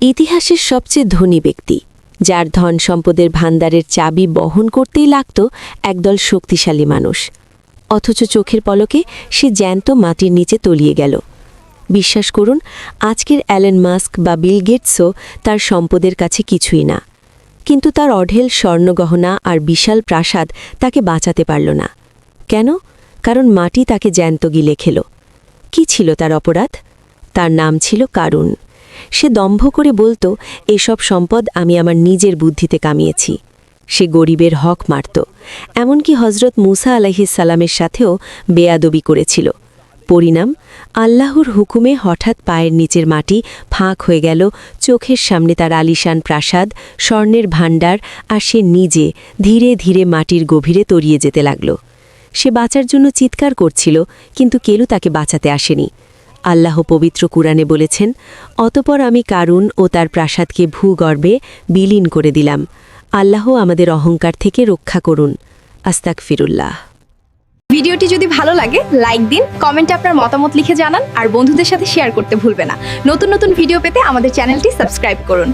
ইতিহাসের সবচেয়ে ধনী ব্যক্তি, যার ধন সম্পদের ভাণ্ডারের চাবি বহন করতেই লাগত একদল শক্তিশালী মানুষ। অথচ চোখের পলকে সে জ্যান্ত মাটির নিচে তলিয়ে গেল। বিশ্বাস করুন, আজকের অ্যালেন মাস্ক বা বিল গেটসও তার সম্পদের কাছে কিছুই না। কিন্তু তার অঢেল স্বর্ণগহনা আর বিশাল প্রাসাদ তাকে বাঁচাতে পারল না। কেন? কারণ মাটি তাকে জ্যান্ত গিলে খেল। কি ছিল তার অপরাধ? তার নাম ছিল কারুণ সে দম্ভ করে বলতো, এসব সম্পদ আমি আমার নিজের বুদ্ধিতে কামিয়েছি। সে গরিবের হক মারত। এমনকি হজরত মুসা আলাহিসাল্লামের সাথেও বেয়াদবি করেছিল। পরিণাম, আল্লাহর হুকুমে হঠাৎ পায়ের নিচের মাটি ফাঁক হয়ে গেল, চোখের সামনে তার আলিশান প্রাসাদ, স্বর্ণের ভাণ্ডার আর সে নিজে ধীরে ধীরে মাটির গভীরে তরিয়ে যেতে লাগল। সে বাঁচার জন্য চিৎকার করছিল, কিন্তু কেলু তাকে বাঁচাতে আসেনি। আল্লাহ পবিত্র কুরআনে বলেছেন, অতপর আমি কারুন ও তার প্রাসাদকে ভূগর্ভে বিলীন করে দিলাম। আল্লাহ আমাদের অহংকার থেকে রক্ষা করুন। আস্তাক ফিরুল্লাহ ভিডিওটি যদি ভালো লাগে, লাইক দিন, কমেন্টে আপনার মতামত লিখে জানান, আর বন্ধুদের সাথে শেয়ার করতে ভুলবে না। নতুন নতুন ভিডিও পেতে আমাদের চ্যানেলটি সাবস্ক্রাইব করুন।